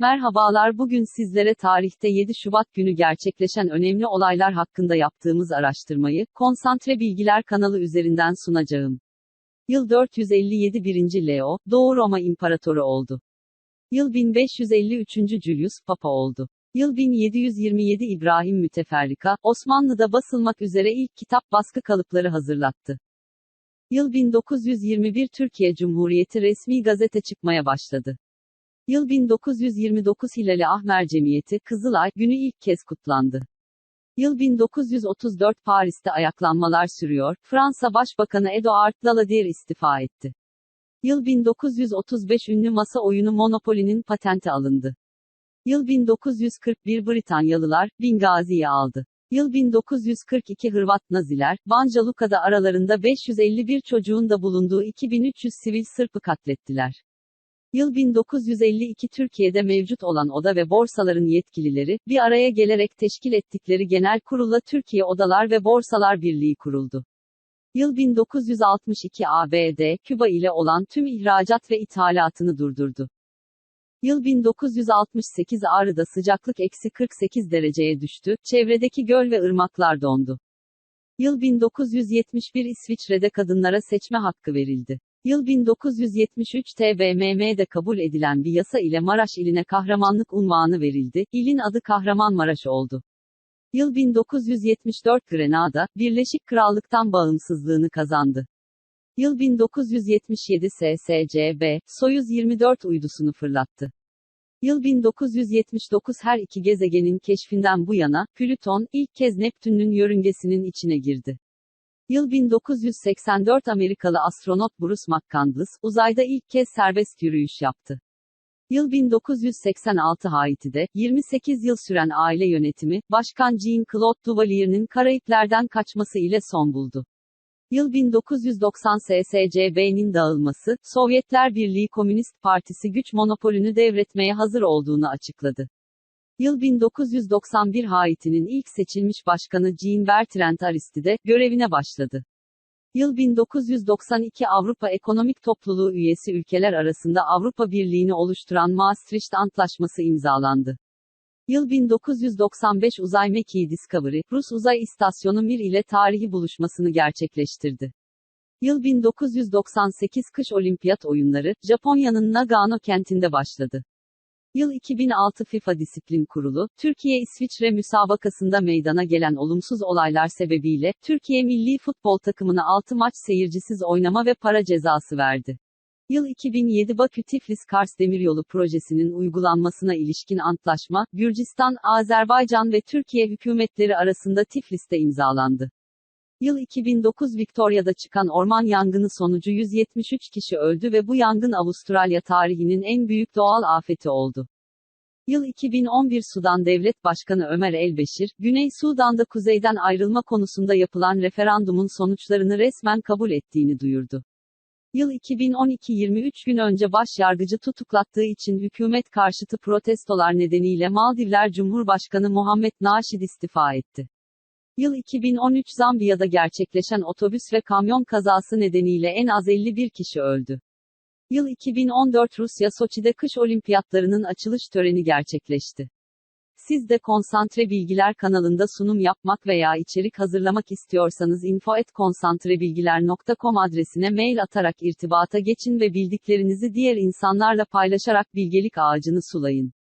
Merhabalar bugün sizlere tarihte 7 Şubat günü gerçekleşen önemli olaylar hakkında yaptığımız araştırmayı, Konsantre Bilgiler kanalı üzerinden sunacağım. Yıl 457 1. Leo, Doğu Roma İmparatoru oldu. Yıl 1553. Julius, Papa oldu. Yıl 1727 İbrahim Müteferrika, Osmanlı'da basılmak üzere ilk kitap baskı kalıpları hazırlattı. Yıl 1921 Türkiye Cumhuriyeti resmi gazete çıkmaya başladı. Yıl 1929 Hilali Ahmer Cemiyeti, Kızılay, günü ilk kez kutlandı. Yıl 1934 Paris'te ayaklanmalar sürüyor, Fransa Başbakanı Edouard Daladier istifa etti. Yıl 1935 ünlü masa oyunu Monopoly'nin patenti alındı. Yıl 1941 Britanyalılar, Bingazi'yi aldı. Yıl 1942 Hırvat Naziler, Banja Luka'da aralarında 551 çocuğun da bulunduğu 2300 sivil Sırp'ı katlettiler. Yıl 1952 Türkiye'de mevcut olan oda ve borsaların yetkilileri, bir araya gelerek teşkil ettikleri genel kurulla Türkiye Odalar ve Borsalar Birliği kuruldu. Yıl 1962 ABD, Küba ile olan tüm ihracat ve ithalatını durdurdu. Yıl 1968 Ağrı'da sıcaklık eksi 48 dereceye düştü, çevredeki göl ve ırmaklar dondu. Yıl 1971 İsviçre'de kadınlara seçme hakkı verildi. Yıl 1973 TBMM'de kabul edilen bir yasa ile Maraş iline kahramanlık unvanı verildi, ilin adı Kahramanmaraş oldu. Yıl 1974 Grenada, Birleşik Krallık'tan bağımsızlığını kazandı. Yıl 1977 SSCB, Soyuz 24 uydusunu fırlattı. Yıl 1979 her iki gezegenin keşfinden bu yana, Plüton, ilk kez Neptün'ün yörüngesinin içine girdi. Yıl 1984 Amerikalı astronot Bruce McCandless, uzayda ilk kez serbest yürüyüş yaptı. Yıl 1986 Haiti'de, 28 yıl süren aile yönetimi, Başkan Jean-Claude Duvalier'in Karayiplerden kaçması ile son buldu. Yıl 1990 SSCB'nin dağılması, Sovyetler Birliği Komünist Partisi güç monopolünü devretmeye hazır olduğunu açıkladı. Yıl 1991 Haiti'nin ilk seçilmiş başkanı Jean Bertrand Aristide, görevine başladı. Yıl 1992 Avrupa Ekonomik Topluluğu üyesi ülkeler arasında Avrupa Birliği'ni oluşturan Maastricht Antlaşması imzalandı. Yıl 1995 Uzay Mekiği Discovery, Rus Uzay İstasyonu Mir ile tarihi buluşmasını gerçekleştirdi. Yıl 1998 Kış Olimpiyat Oyunları, Japonya'nın Nagano kentinde başladı. Yıl 2006 FIFA Disiplin Kurulu, Türkiye-İsviçre müsabakasında meydana gelen olumsuz olaylar sebebiyle, Türkiye milli futbol takımına 6 maç seyircisiz oynama ve para cezası verdi. Yıl 2007 Bakü-Tiflis-Kars Demiryolu projesinin uygulanmasına ilişkin antlaşma, Gürcistan, Azerbaycan ve Türkiye hükümetleri arasında Tiflis'te imzalandı. Yıl 2009 Victoria'da çıkan orman yangını sonucu 173 kişi öldü ve bu yangın Avustralya tarihinin en büyük doğal afeti oldu. Yıl 2011 Sudan Devlet Başkanı Ömer Elbeşir, Güney Sudan'da kuzeyden ayrılma konusunda yapılan referandumun sonuçlarını resmen kabul ettiğini duyurdu. Yıl 2012 23 gün önce baş yargıcı tutuklattığı için hükümet karşıtı protestolar nedeniyle Maldivler Cumhurbaşkanı Muhammed Naşid istifa etti. Yıl 2013 Zambiya'da gerçekleşen otobüs ve kamyon kazası nedeniyle en az 51 kişi öldü. Yıl 2014 Rusya Soçi'de kış olimpiyatlarının açılış töreni gerçekleşti. Siz de Konsantre Bilgiler kanalında sunum yapmak veya içerik hazırlamak istiyorsanız info@konsantrebilgiler.com adresine mail atarak irtibata geçin ve bildiklerinizi diğer insanlarla paylaşarak bilgelik ağacını sulayın.